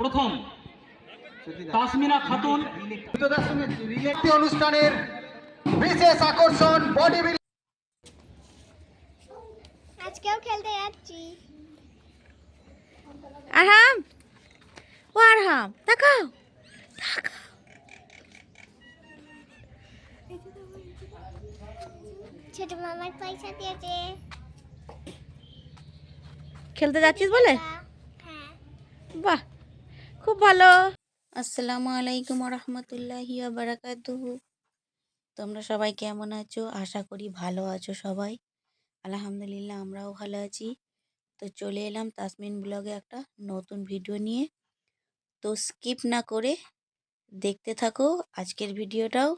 প্রথম। তাসমিনা খাতুন। অনুষ্ঠানের বিশেষ আকর্ষণ বডি আজকেও খেলতে যাচ্ছি। আরহাম ও আরহাম তাকাও ছোট মামার পয়সা দিয়েছে। খেলতে যাচ্ছিস বলে? বাহ, খুব ভালো। আসসালামু আলাইকুম রহমতুল্লাহি তোমরা সবাই কেমন আছো? আশা করি ভালো আছো সবাই। আলহামদুলিল্লাহ আমরাও ভালো আছি। তো চলে এলাম তাসমিন ব্লগে একটা নতুন ভিডিও নিয়ে। তো স্কিপ না করে দেখতে থাকো, আজকের ভিডিওটাও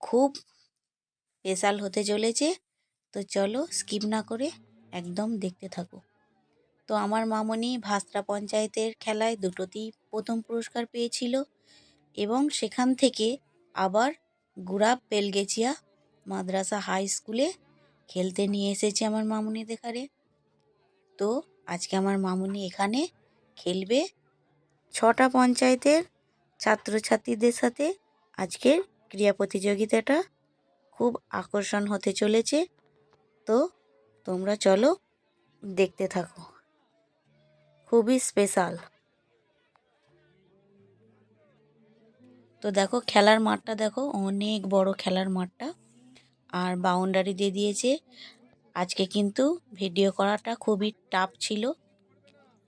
খুব স্পেশাল হতে চলেছে। তো চলো স্কিপ না করে একদম দেখতে থাকো। তো আমার মামনি ভাস্ত্রা পঞ্চায়েতের খেলায় দুটোতেই প্রথম পুরস্কার পেয়েছিল এবং সেখান থেকে আবার গুড়াব বেলগেছিয়া মাদ্রাসা হাই স্কুলে খেলতে নিয়ে এসেছে আমার মামুনি দেখারে তো আজকে আমার মামুনি এখানে খেলবে। ছটা পঞ্চায়েতের ছাত্রছাত্রীদের সাথে আজকের ক্রীড়া প্রতিযোগিতাটা খুব আকর্ষণ হতে চলেছে। তো তোমরা চলো দেখতে থাকো। খুবই স্পেশাল তো দেখো খেলার মাঠটা দেখো অনেক বড় খেলার মাঠটা। আর বাউন্ডারি দিয়ে দিয়েছে। আজকে কিন্তু ভিডিও করাটা খুবই টাফ ছিল।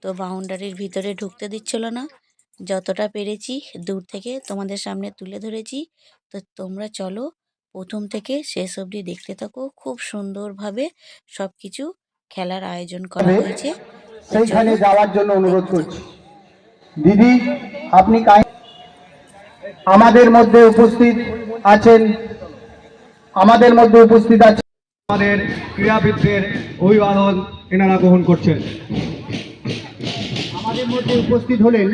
তো বাউন্ডারির ভিতরে ঢুকতে দিচ্ছিল না। যতটা পেরেছি দূর থেকে তোমাদের সামনে তুলে ধরেছি। তো তোমরা চলো প্রথম থেকে শেষ অবধি দেখতে থাকো। খুব সুন্দরভাবে সব কিছু খেলার আয়োজন করা হয়েছে। সেইখানে যাওয়ার জন্য অনুরোধ করছি। দিদি আপনি আমাদের মধ্যে উপস্থিত আছেন। আমাদের মধ্যে উপস্থিত আছেন। আমাদের ক্রীড়াবিদদের অভিবাদন এনারা গ্রহণ করছেন। আমাদের মধ্যে উপস্থিত হলেন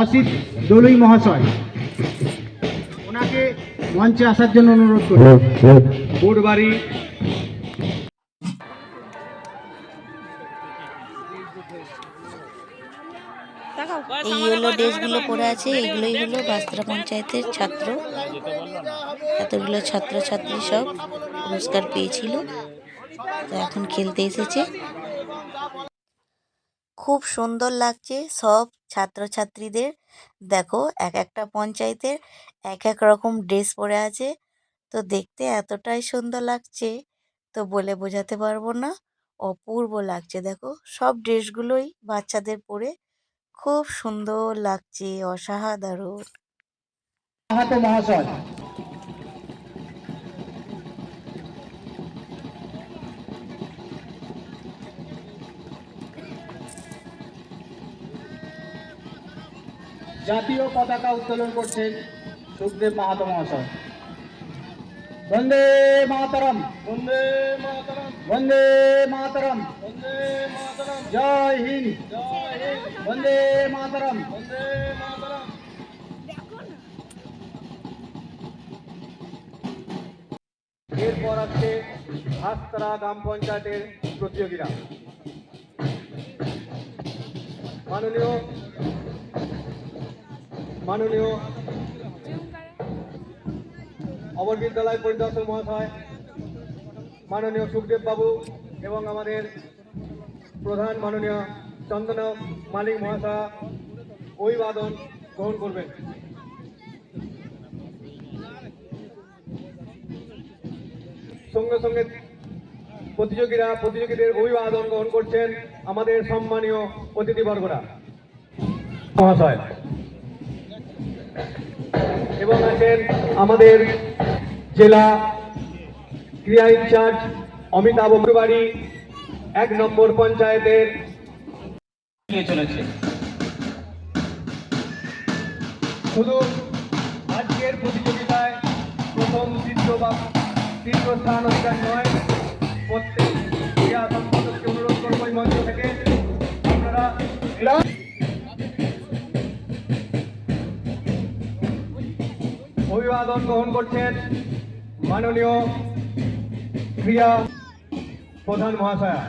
অসিত দলুই মহাশয়। ওনাকে মঞ্চে আসার জন্য অনুরোধ করি বুটবাড়ি এই ইয়েলো ড্রেসগুলো পরে আছে এগুলোই হলো বাস্ত্রা পঞ্চায়েতের ছাত্র। এতগুলো ছাত্রছাত্রী সব পুরস্কার পেয়েছিল। তো এখন খেলতে এসেছে। খুব সুন্দর লাগছে সব ছাত্রছাত্রীদের। দেখো এক একটা পঞ্চায়েতের এক এক রকম ড্রেস পরে আছে। তো দেখতে এতটাই সুন্দর লাগছে তো বলে বোঝাতে পারব না। অপূর্ব লাগছে দেখো। সব ড্রেসগুলোই বাচ্চাদের পরে খুব সুন্দর লাগছে অসাধারণ। মহাশয়। জাতীয় পতাকা উত্তোলন করছেন সুখদেব মাহাতো মহাশয়। বন্দে মাতরম। বন্দে মাতরম। বন্দে মাতরম। বন্দে মাতরম। জয় হিন্দ। জয় হিন্দ। বন্দে মাতরম। বন্দে মাতরম। এরপর আছে ভাস্তারা গ্রাম পঞ্চায়েতের প্রতিযোগীরা। মাননীয় মাননীয় অমর বিদ্যালয় পরিদর্শক মহাশয়, মাননীয় সুখদেব বাবু এবং আমাদের প্রধান মাননীয় চন্দন মালিক মহাশয়, অভিবাদন গ্রহণ করবেন। সঙ্গে সঙ্গে প্রতিযোগীরা, প্রতিযোগীদের অভিবাদন গ্রহণ করছেন আমাদের সম্মানীয় অতিথিবর্গরা। মহাশয়। এবং আছেন আমাদের জেলা ক্রিয়া ইনচার্জ অমিতাভ অগ্রবাড়ি এক নম্বর পঞ্চায়েতের। নিয়ে চলেছে। শুধু আজকের প্রতিযোগিতায় প্রথম তৃতীয় বা তৃতীয় স্থান অধিকার নয় প্রত্যেক ক্রীড়া সম্পাদককে অনুরোধ করব এই মঞ্চ থেকে। আপনারা অভিবাদন গ্রহণ করছেন। মাননীয় ক্রিয়া প্রধান মহাশয়া।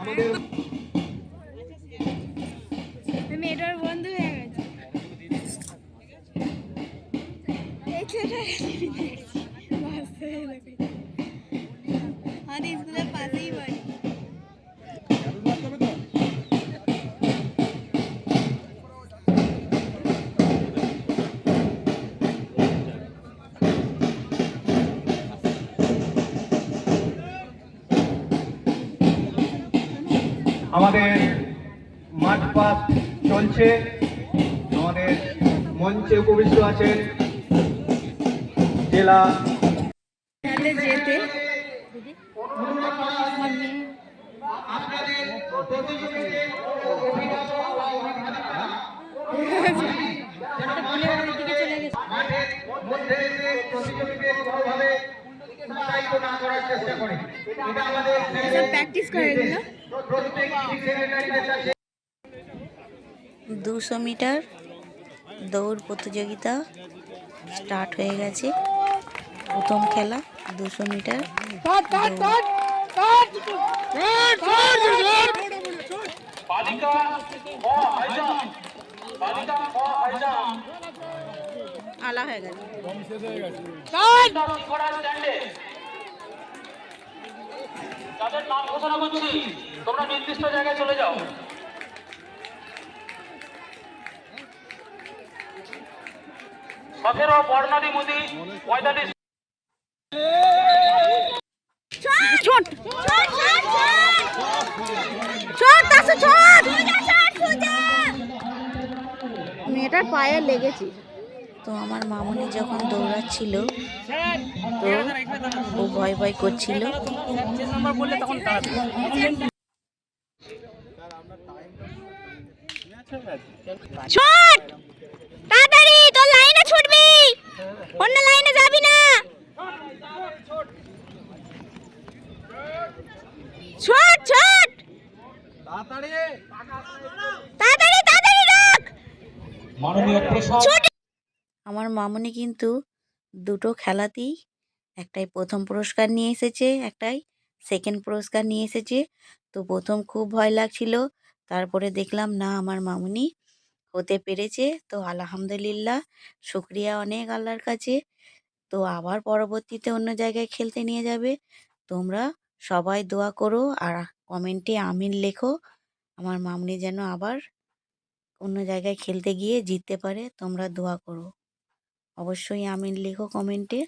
আমাদের মেয়েটার বন্ধু হয়ে গেছে। আমাদের মাঠ পাস চলছে। আমাদের মঞ্চে উপবিষ্ট আছেন জেলা যেতে মধ্যে এসে প্রতিযোগীদের কোনোভাবে উৎসাহিত না? করার চেষ্টা করে এটা আমাদের প্র্যাকটিস করে এগুলো দুশো মিটার দৌড় প্রতিযোগিতা স্টার্ট হয়ে গেছে। প্রথম খেলা দুশো মিটার আলা হয়ে গেছে। তাদের নাম ঘোষণা করছি, তোমরা নির্দিষ্ট জায়গায় চলে যাও। সতেরো বর্ণালী মুদি, পঁয়তাল্লিশ মেয়েটার পায়ে লেগেছে। তো আমার মামনি যখন দৌড়াচ্ছিল তো ও ভয় ভয় করছিল। ছোট! তাড়াতাড়ি তোর লাইনে ছুটবি। অন্য লাইনে যাবি না। ছোট ছোট! তাড়াতাড়ি। তাড়াতাড়ি রাখ। মাননীয় আমার মামুনি কিন্তু দুটো খেলাতেই একটাই প্রথম পুরস্কার নিয়ে এসেছে, একটাই সেকেন্ড পুরস্কার নিয়ে এসেছে। তো প্রথম খুব ভয় লাগছিল, তারপরে দেখলাম না, আমার মামুনি হতে পেরেছে। তো আলহামদুলিল্লাহ, শুক্রিয়া অনেক আল্লাহর কাছে। তো আবার পরবর্তীতে অন্য জায়গায় খেলতে নিয়ে যাবে। তোমরা সবাই দোয়া করো আর কমেন্টে আমিন লেখো। আমার মামনি যেন আবার অন্য জায়গায় খেলতে গিয়ে জিততে পারে, তোমরা দোয়া করো। অবশ্যই আমিন লেখো কমেন্টে।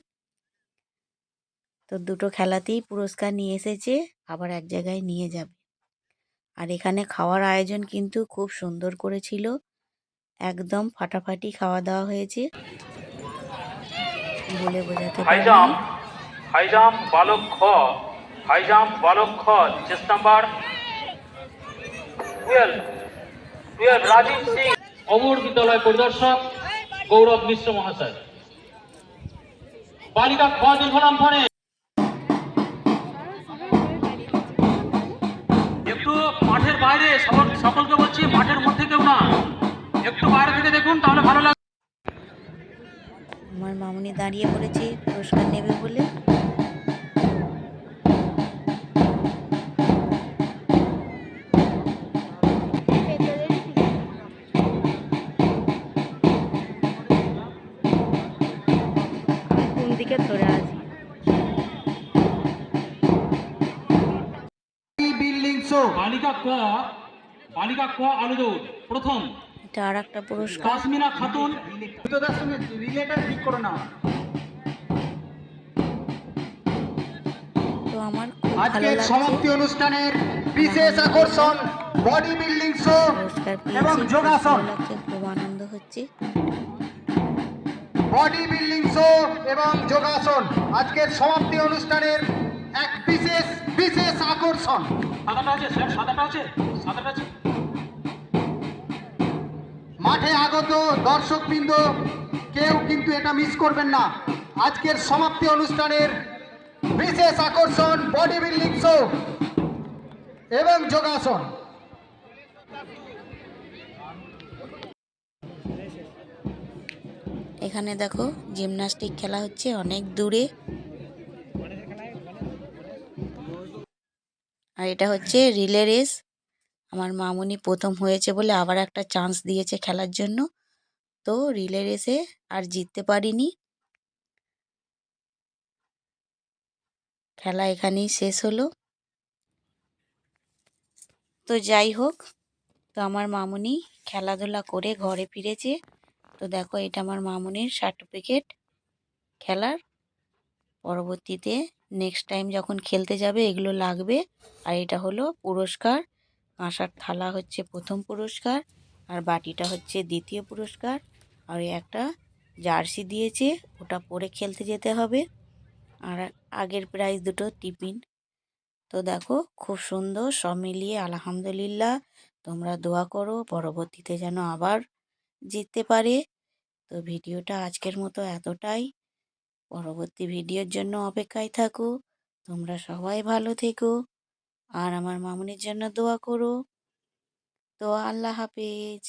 তো দুটো খেলাতেই পুরস্কার নিয়ে এসেছে আবার এক জায়গায় নিয়ে যাবে। আর এখানে খাওয়ার আয়োজন কিন্তু খুব সুন্দর করেছিল। একদম ফাটাফাটি খাওয়া দাওয়া হয়েছে। বলে বোঝাতে পারব হাইজাম না। হাইজাম বালক খ হাইজাম বালক খ chest number. Twelve twelve Rajeev Singh. অমর বিদ্যালয় পরিদর্শক। গৌরব মিশ্র মহাশয়। বালিকা খ দীর্ঘনাম ফোনে একটু মাঠের বাইরে সকল সকলকে বলছি মাঠের মধ্যে কেউ না। একটু বাইরে থেকে দেখুন তাহলে ভালো লাগবে। আমার মামুনি দাঁড়িয়ে পড়েছে পুরস্কার নেবে বলে। বালিকা ক বালিকা ক আলুদৌড় প্রথম। এটা আর একটা পুরস্কার। তাসমিনা খাতুন। দ্রুততার সঙ্গে রিলেটা ঠিক করে নাও তো আমার আজকের সমাপ্তি অনুষ্ঠানের বিশেষ আকর্ষণ বডি বিল্ডিং শো এবং যোগাসন। খুব আনন্দ হচ্ছে। বডি বিল্ডিং শো এবং যোগাসন আজকের সমাপ্তি অনুষ্ঠানের এক বিশেষ বিশেষ আকর্ষণ। সাদাটা আছে স্যার সাদাটা আছে সাদাটা আছে। মাঠে আগত দর্শক দর্শকবৃন্দ কেউ কিন্তু এটা মিস করবেন না। আজকের সমাপ্তি অনুষ্ঠানের বিশেষ আকর্ষণ বডি বিল্ডিং শো এবং যোগাসন। এখানে দেখো জিমনাস্টিক খেলা হচ্ছে অনেক দূরে। আর এটা হচ্ছে রিলে রেস। আমার মামুনি প্রথম হয়েছে বলে আবার একটা চান্স দিয়েছে খেলার জন্য। তো রিলে রেসে আর জিততে পারিনি। খেলা এখানেই শেষ হলো। তো যাই হোক, তো আমার মামুনি খেলাধুলা করে ঘরে ফিরেছে। তো দেখো এটা আমার মামুনির সার্টিফিকেট খেলার। পরবর্তীতে নেক্সট টাইম যখন খেলতে যাবে এগুলো লাগবে। আর এটা হলো পুরস্কার। কাঁসার থালা হচ্ছে প্রথম পুরস্কার আর বাটিটা হচ্ছে দ্বিতীয় পুরস্কার। আর একটা জার্সি দিয়েছে, ওটা পরে খেলতে যেতে হবে। আর আগের প্রাইজ দুটো টিফিন। তো দেখো, খুব সুন্দর, সব মিলিয়ে আলহামদুলিল্লাহ। তোমরা দোয়া করো, পরবর্তীতে যেন আবার জিততে পারে। তো ভিডিওটা আজকের মতো এতটাই। পরবর্তী ভিডিওর জন্য অপেক্ষায় থাকো। তোমরা সবাই ভালো থেকো। আর আমার মামুনির জন্য দোয়া করো। তো আল্লাহ হাফেজ।